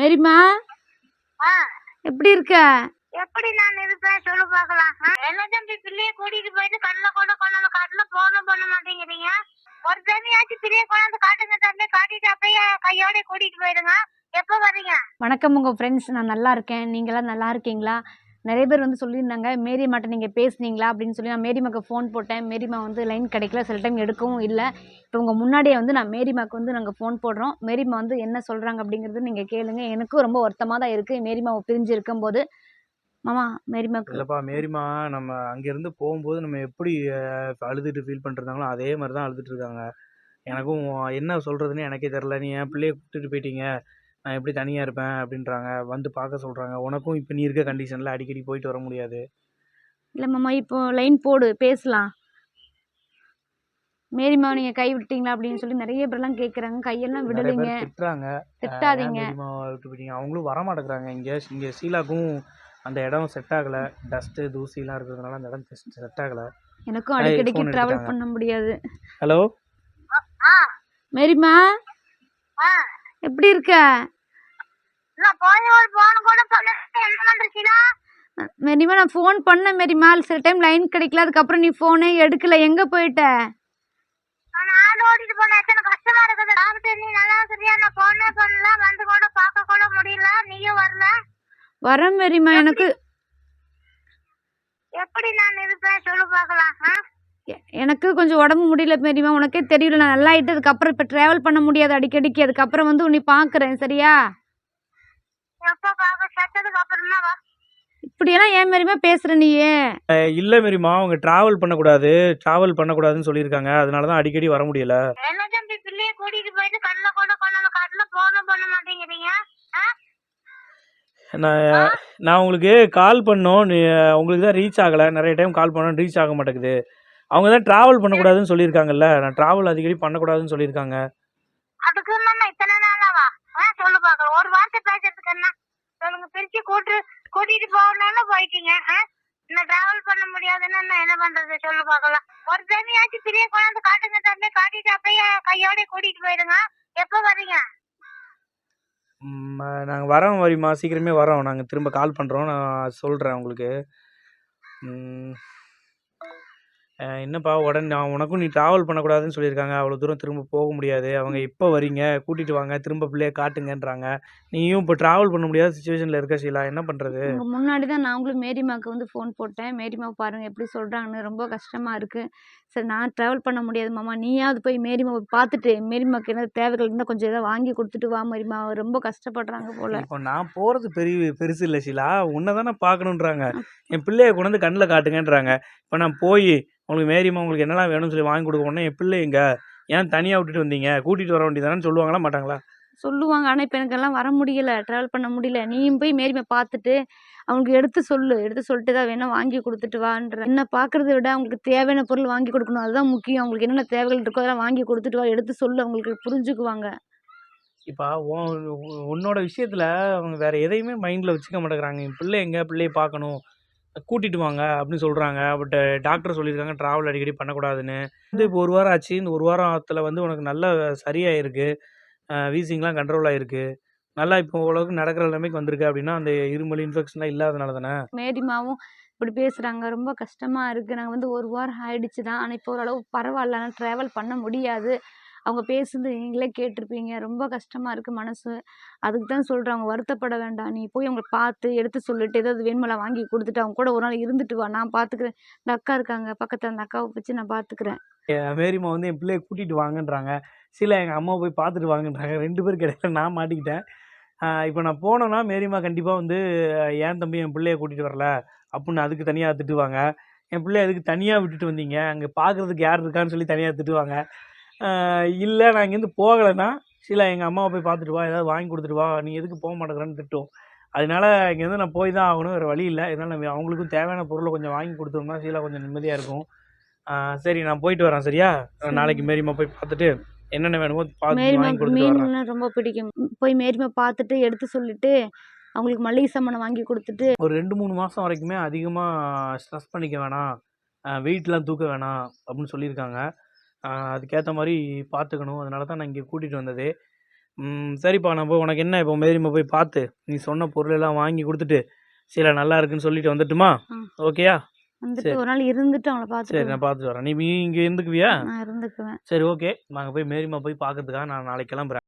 மேரிம்மா? ஆ. எப்படி இருக்க? எப்படி நான் இருப்பேன் சொல்லு பார்க்கலாம்? என்ன தம்பி பிள்ளைய கூட்டிட்டு போயிட்டு கடல கூட கொண்டாந்து கடல போன பண்ண மாட்டேங்கிறீங்க? ஒரு தம்பியாச்சும் பிள்ளைய கொண்டாந்து காட்டுங்க தம்பி. காட்டிட்டு அப்படியே கையோட கூட்டிட்டு போயிடுங்க. எப்போ வர்றீங்க வணக்கம் உங்கள் ஃப்ரெண்ட்ஸ் நான் நல்லா இருக்கேன். நீங்களாம் நல்லா இருக்கீங்களா? நிறைய பேர் வந்து சொல்லியிருந்தாங்க மேரிம்மாட்ட நீங்கள் பேசுனீங்களா? அப்படின்னு சொல்லி நான் மேரிமாக்கு ஃபோன் போட்டேன். மேரிமா வந்து லைன் கிடைக்கல சில டைம் எடுக்கவும் இல்லை. இப்போ உங்கள் முன்னாடியே வந்து நான் மேரிமாக்கு வந்து நாங்கள் ஃபோன் போடுறோம். மேரிமா வந்து என்ன சொல்கிறாங்க அப்படிங்கிறது நீங்கள் கேளுங்க. எனக்கும் ரொம்ப வருத்தமாக தான் இருக்குது மேரிமாவை பிரிஞ்சு இருக்கும்போது. மாமா மேரிமா இல்லைப்பா மேரிமா நம்ம அங்கேருந்து போகும்போது நம்ம எப்படி அழுதுட்டு ஃபீல் பண்ணிருந்தாங்களோ அதே மாதிரி தான் அழுதுட்டு இருக்காங்க. எனக்கும் என்ன சொல்கிறதுன்னு எனக்கே தெரில நீ என் பிள்ளைய கூப்பிட்டுட்டு போயிட்டீங்க. நான் எப்படி தனியாக இருப்பேன் அப்படின்றாங்க. வந்து பார்க்க சொல்கிறாங்க உனக்கும் இப்போ நீ இருக்க கண்டிஷனில் அடிக்கடி போயிட்டு வர முடியாது. இல்லை மாமா இப்போ லைன் போடு பேசலாம். மேரிமா நீங்கள் கை விட்டீங்களா அப்படின்னு சொல்லி நிறைய பேர்லாம் கேட்குறாங்க கையெல்லாம் நிறைய விடலைங்க. பேர் திட்டுறாங்க. திட்டாதீங்க. மேரிமா விட்டு போயிட்டீங்க அவங்களும் வர மாட்டேங்கிறாங்க. இங்கே இங்கே ஷீலாக்கும் அந்த இடம் செட் ஆகலை. டஸ்ட்டு தூசிலாம் இருக்கிறதுனால அந்த இடம் செட் ஆகலை. எனக்கும் அடிக்கடிக்கு phone ட்ராவல் எடுத்துட்டாங்க. பண்ண முடியாது. ஹலோ ஆ. மேரிமா ஆ. எப்படி இருக்க? மேரிமா நான் ஃபோன் பண்ணேன் மேரிமா. சில டைம் லைன் கிடைக்கல. அதுக்கப்புறம் நீ ஃபோனே எடுக்கல. எங்கே போயிட்ட? நான் ஆள் ஓட்டிட்டு போனேன். எத்தனை கஷ்டமா இருக்குது. டாக்டர் நீ நல்லா இருக்கிறியா நான் போனே பண்ணல வந்து கூட பார்க்க கூட முடியல. நீயும் வரல. வரேன் மேரிமா. எனக்கு எப்படி நான் இருப்பேன்? சொல்லு பார்க்கலாம். எனக்கு கொஞ்சம் உடம்பு முடியல மேரிமா உனக்கே தெரியல நான் நல்லா ஆயிட்டு அதுக்கப்புறம் இப்போ ட்ராவல் பண்ண முடியாது அடிக்கடிக்கு. அதுக்கப்புறம் வந்து உன்னை பார்க்குறேன் சரியா? எப்போ பார்க்க சத்ததுக்கு அப்புறமா வா. இப்படியெல்லாம் ஏன் மேரிமா பேசுகிற நீயே இல்லை மேரிமா அவங்க ட்ராவல் பண்ணக்கூடாது. ட்ராவல் பண்ணக்கூடாதுன்னு சொல்லியிருக்காங்க. அதனால தான் அடிக்கடி வர முடியல. என்ன தம்பி பிள்ளைய கூட்டிட்டு போயிட்டு கடல கூட கொண்டாந்து கடல போன பண்ண மாட்டேங்கிறீங்க? நான் நான் உங்களுக்கு கால் பண்ணோம். நீ உங்களுக்கு தான் ரீச் ஆகலை. நிறைய டைம் கால் பண்ணோம் ரீச் ஆக மாட்டேங்குது. அவங்க தான் ட்ராவல் பண்ணக்கூடாதுன்னு சொல்லியிருக்காங்கல்ல. நான் ட்ராவல் அடிக்கடி பண்ணக்கூடாதுன்னு சொல்லியிருக்காங்க. அதுக்கு என்ன இத்தனை நாளாவா? சொல்லு பார்க்கலாம் ஒரு வார்த்தை பேசுறதுக்கு என்ன சொல்லுங்க பிரிச்சு கூட்டு கூட்டிட்டு போகணும்னு போயிட்டீங்க? இன்னும் டிராவல் பண்ண முடியாதுன்னு நான் என்ன பண்றது? சொல்லு பார்க்கலாம் ஒரு தம்பியாச்சும் பிள்ளைய கொண்டாந்து காட்டுங்க தம்பி. காட்டிட்டு அப்படியே கையோட கூட்டிட்டு போயிடுங்க. எப்போ வர்றீங்க? நாங்கள் வரோம் வரிமா. சீக்கிரமே வரோம். நாங்கள் திரும்ப கால் பண்ணுறோம் நான் சொல்கிறேன் உங்களுக்கு. என்னப்பா உடனே நான் உனக்கும் நீ ட்ராவல் பண்ணக்கூடாதுன்னு சொல்லியிருக்காங்க. அவ்வளோ தூரம் திரும்ப போக முடியாது. அவங்க எப்போ வரீங்க? கூட்டிகிட்டு வாங்க. திரும்ப பிள்ளைய காட்டுங்கன்றாங்க. நீயும் இப்போ ட்ராவல் பண்ண முடியாத சுச்சுவேஷனில் இருக்க ஷீலா. என்ன பண்ணுறது முன்னாடி தான் நான் உங்களுக்கு மேரிமாக்கு வந்து ஃபோன் போட்டேன். மேரிமா பாருங்க எப்படி சொல்றாங்கன்னு ரொம்ப கஷ்டமா இருக்கு. சரி நான் ட்ராவல் பண்ண முடியாது மாமா. நீயாவது போய் மேரிமாவை பார்த்துட்டு மேரிமாக்கு என்ன தேவைகள் இருந்தால் கொஞ்சம் ஏதாவது வாங்கி கொடுத்துட்டு வா மேரிமா ரொம்ப கஷ்டப்படுறாங்க போல. இப்போ நான் போகிறது பெரிய பெருசு இல்லை ஷீலா. உன்னை தானே பார்க்கணுன்றாங்க. என் பிள்ளைய கொண்டு வந்து கண்ணில் காட்டுங்கன்றாங்க. இப்போ நான் போய் உங்களுக்கு மேரிமா உங்களுக்கு என்னெல்லாம் வேணும்னு சொல்லி வாங்கி கொடுக்க உடனே என் பிள்ளை எங்க? ஏன் தனியாக விட்டுட்டு வந்தீங்க? கூட்டிகிட்டு வர வேண்டியதானு சொல்லுவாங்களா மாட்டாங்களா? சொல்லுவாங்க. ஆனால் இப்போ எனக்கெல்லாம் வர முடியல. ட்ராவல் பண்ண முடியல. நீயும் போய் மேரிமா பார்த்துட்டு அவங்களுக்கு எடுத்து சொல்லு. எடுத்து சொல்லிட்டு தான் வேணா வாங்கி கொடுத்துட்டு வான்ற என்ன பார்க்கறத விட அவங்களுக்கு தேவையான பொருள் வாங்கி கொடுக்கணும். அதுதான் முக்கியம். அவங்களுக்கு என்னென்ன தேவைகள் இருக்கோ அதெல்லாம் வாங்கி கொடுத்துட்டு வா. எடுத்து சொல்லு. அவங்களுக்கு புரிஞ்சுக்குவாங்க. இப்போ உன் உன்னோட விஷயத்தில் அவங்க வேற எதையுமே மைண்டில் வச்சுக்க மாட்டேங்கிறாங்க. என் பிள்ளை எங்க? பிள்ளையை பார்க்கணும். கூட்டிட்டு வாங்க அப்படின்னு சொல்கிறாங்க பட் டாக்டர் சொல்லியிருக்காங்க ட்ராவல் அடிக்கடி பண்ணக்கூடாதுன்னு. வந்து இப்போ ஒரு வாரம் ஆச்சு. இந்த ஒரு வாரத்தில் வந்து உனக்கு நல்ல சரியாயிருக்கு. வீசிங்லாம் கண்ட்ரோல் ஆயிருக்கு. நல்லா இப்போ ஓரளவுக்கு நடக்கிற நிலைமைக்கு வந்திருக்கு அப்படின்னா அந்த இருமல் இன்ஃபெக்ஷன்லாம் இல்லாதனால தானே? மேரிமாவும் இப்படி பேசுகிறாங்க ரொம்ப கஷ்டமாக இருக்குது நாங்கள் வந்து ஒரு வாரம் ஆயிடுச்சு தான் ஆனால் இப்போ ஓரளவு பரவாயில்ல. ஆனால் ட்ராவல் பண்ண முடியாது. அவங்க பேசுனது நீங்களே கேட்டிருப்பீங்க. ரொம்ப கஷ்டமாக இருக்குது மனசு. அதுக்கு தான் சொல்கிறேன் அவங்க வருத்தப்பட வேண்டாம். நீ போய் அவங்களை பார்த்து எடுத்து சொல்லிட்டு ஏதாவது வேணுமெல்லாம் வாங்கி கொடுத்துட்டு அவங்க கூட ஒரு நாள் இருந்துட்டு வா. நான் பார்த்துக்கிறேன் இந்த அக்கா இருக்காங்க. பக்கத்தில் அந்த அக்காவை வச்சு நான் பார்த்துக்கிறேன் மேரிமா வந்து என் பிள்ளைய கூட்டிகிட்டு வாங்கன்றாங்க. சில எங்கள் அம்மாவை போய் பார்த்துட்டு வாங்கன்றாங்க. ரெண்டு பேருக்கு இடையில நான் மாட்டிக்கிட்டேன். இப்போ நான் போனேன்னா மேரிமா கண்டிப்பாக வந்து ஏன் தம்பி என் பிள்ளைய கூட்டிகிட்டு வரல. அப்படின்னு அதுக்கு தனியாக திட்டுவாங்க. என் பிள்ளைய அதுக்கு தனியாக விட்டுட்டு வந்தீங்க. அங்கே பார்க்குறதுக்கு யார் இருக்கான்னு சொல்லி தனியாக திட்டுவாங்க. இல்லை நான் இங்கேருந்து போகலைன்னா சில எங்கள் அம்மாவை போய் பார்த்துட்டு வா ஏதாவது வாங்கி கொடுத்துட்டு வா நீ எதுக்கு போக மாட்டேங்கிறன்னு திட்டும். அதனால இங்கேருந்து நான் போய் தான் ஆகணும் வேறு வழி இல்லை. இதனால் நம்ம அவங்களுக்கும் தேவையான பொருளை கொஞ்சம் வாங்கி கொடுத்தோம்னா சீலா கொஞ்சம் நிம்மதியாக இருக்கும். சரி நான் போயிட்டு வரேன் சரியா? நாளைக்கு மேரிமா போய் பார்த்துட்டு என்னென்ன வேணுமோ பார்த்து மீன்லாம் ரொம்ப பிடிக்கும். போய் மேரிமா பார்த்துட்டு எடுத்து சொல்லிட்டு அவங்களுக்கு மளிகை சாமானை வாங்கி கொடுத்துட்டு. ஒரு ரெண்டு மூணு மாதம் வரைக்குமே அதிகமாக ஸ்ட்ரெஸ் பண்ணிக்க வேணாம். வெயிட்லாம் தூக்க வேணாம் அப்படின்னு சொல்லியிருக்காங்க. அதுக்கேற்ற மாதிரி பார்த்துக்கணும் அதனால தான் நான் இங்கே கூட்டிகிட்டு வந்தது. சரிப்பா. நான் போய் உனக்கு என்ன இப்போ மேரிமா போய் பார்த்து நீ சொன்ன பொருள் எல்லாம் வாங்கி கொடுத்துட்டு சீலை நல்லா இருக்குன்னு சொல்லிட்டு வந்துட்டுமா. ஓகேயா? வந்துட்டு சரி. ஒரு நாள் இருந்துட்டு அவங்கள சரி பார்த்துட்டு நான் பார்த்துட்டு வரேன். நீ இங்கே இருந்துக்குவியா? நான் இருந்துக்குவேன். சரி ஓகே. நாங்கள் போய் மேரிமா போய் பார்க்கறதுக்காக நான் நாளைக்கு கிளம்புறேன்.